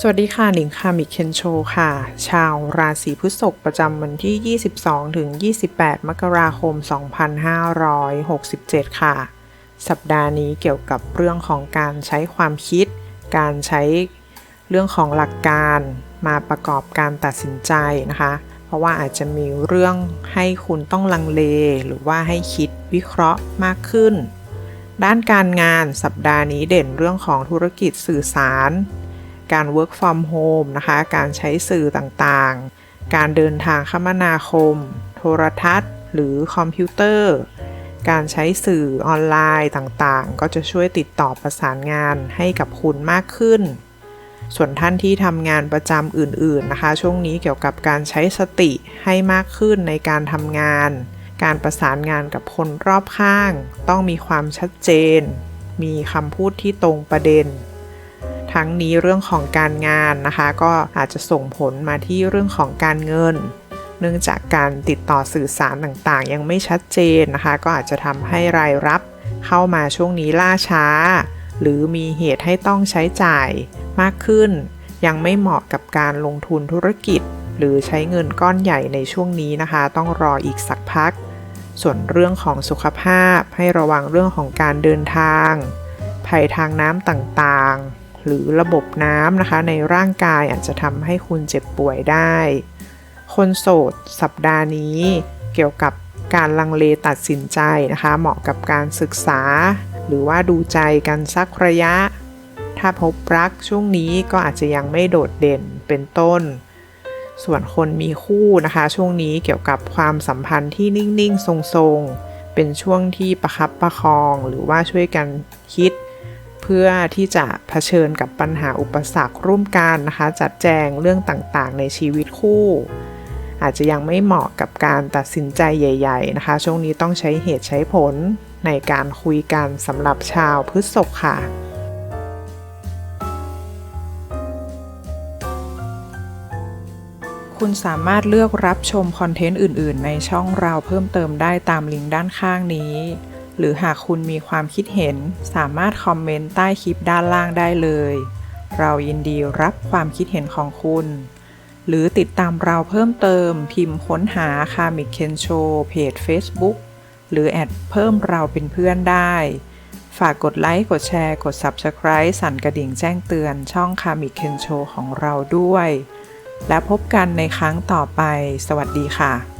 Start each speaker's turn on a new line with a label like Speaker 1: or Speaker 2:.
Speaker 1: สวัสดีค่ะหนิงคามิเคนโชค่ะ ชาวราศีพฤษภประจำวันที่ 22 ถึง 28 มกราคม 2567 ค่ะ สัปดาห์นี้เกี่ยวกับเรื่องของการใช้ความคิด การใช้เรื่องของหลักการมาประกอบการตัดสินใจนะคะ เพราะว่าอาจจะมีเรื่องให้คุณต้องลังเล หรือว่าให้คิดวิเคราะห์มากขึ้น ด้านการงานสัปดาห์นี้เด่นเรื่องของธุรกิจสื่อสาร การ work from home นะคะ การใช้สื่อต่างๆ การเดินทางคมนาคม โทรทัศน์ หรือคอมพิวเตอร์ การใช้สื่อออนไลน์ต่างๆ ก็จะช่วยติดต่อประสานงานให้กับคุณมากขึ้น ส่วนท่านที่ทำงานประจำอื่นๆนะคะ ช่วงนี้เกี่ยวกับการใช้สติให้มากขึ้นในการทำงาน การประสานงานกับคนรอบข้าง ต้องมีความชัดเจน มีคำพูดที่ตรงประเด็น ทั้งนี้เรื่องของการงานนะคะ ก็อาจจะส่งผลมาที่เรื่องของการเงิน เนื่องจากการติดต่อสื่อสารต่างๆ ยังไม่ชัดเจนนะคะ ก็อาจจะทำให้รายรับเข้ามาช่วงนี้ล่าช้า หรือมีเหตุให้ต้องใช้จ่ายมากขึ้น ยังไม่เหมาะกับการลงทุนธุรกิจ หรือใช้เงินก้อนใหญ่ในช่วงนี้นะคะ ต้องรออีกสักพัก ส่วนเรื่องของสุขภาพให้ระวังเรื่องของการเดินทางภัยทางน้ำต่างๆ หรือระบบน้ำนะคะ ในร่างกายอาจจะทำให้คุณเจ็บป่วยได้ คนโสดสัปดาห์นี้เกี่ยวกับการลังเลตัดสินใจนะคะ เหมาะกับการศึกษา หรือว่าดูใจกันสักระยะ ถ้าพบรักช่วงนี้ก็อาจจะยังไม่โดดเด่นเป็นต้น ส่วนคนมีคู่นะคะ ช่วงนี้เกี่ยวกับความสัมพันธ์ที่นิ่ง ๆ ทรง ๆ เป็นช่วงที่ประคับประคอง หรือว่าช่วยกันคิด เพื่อที่จะเผชิญกับปัญหาอุปสรรคร่วมกันนะคะ จัดแจงเรื่องต่างๆ ในชีวิตคู่ อาจจะยังไม่เหมาะกับการตัดสินใจใหญ่ ๆ นะคะ ช่วงนี้ต้องใช้เหตุใช้ผลในการคุยกันสำหรับชาวพฤษภค่ะคุณสามารถเลือกรับชมคอนเทนต์อื่น ๆ ในช่องเราเพิ่มเติมได้ตามลิงก์ด้านข้างนี้ หรือหากคุณมีความคิดเห็นสามารถคอมเมนต์ใต้คลิปด้านล่างได้เลย เรายินดีรับความคิดเห็นของคุณ หรือติดตามเราเพิ่มเติมพิมพ์ค้นหาคามิเคนโชเพจ Facebook หรือแอดเพิ่มเราเป็นเพื่อนได้ ฝากกดไลค์ กดแชร์ กด Subscribe สั่นกระดิ่งแจ้งเตือนช่องคามิเคนโชของเราด้วย และพบกันในครั้งต่อไป สวัสดีค่ะ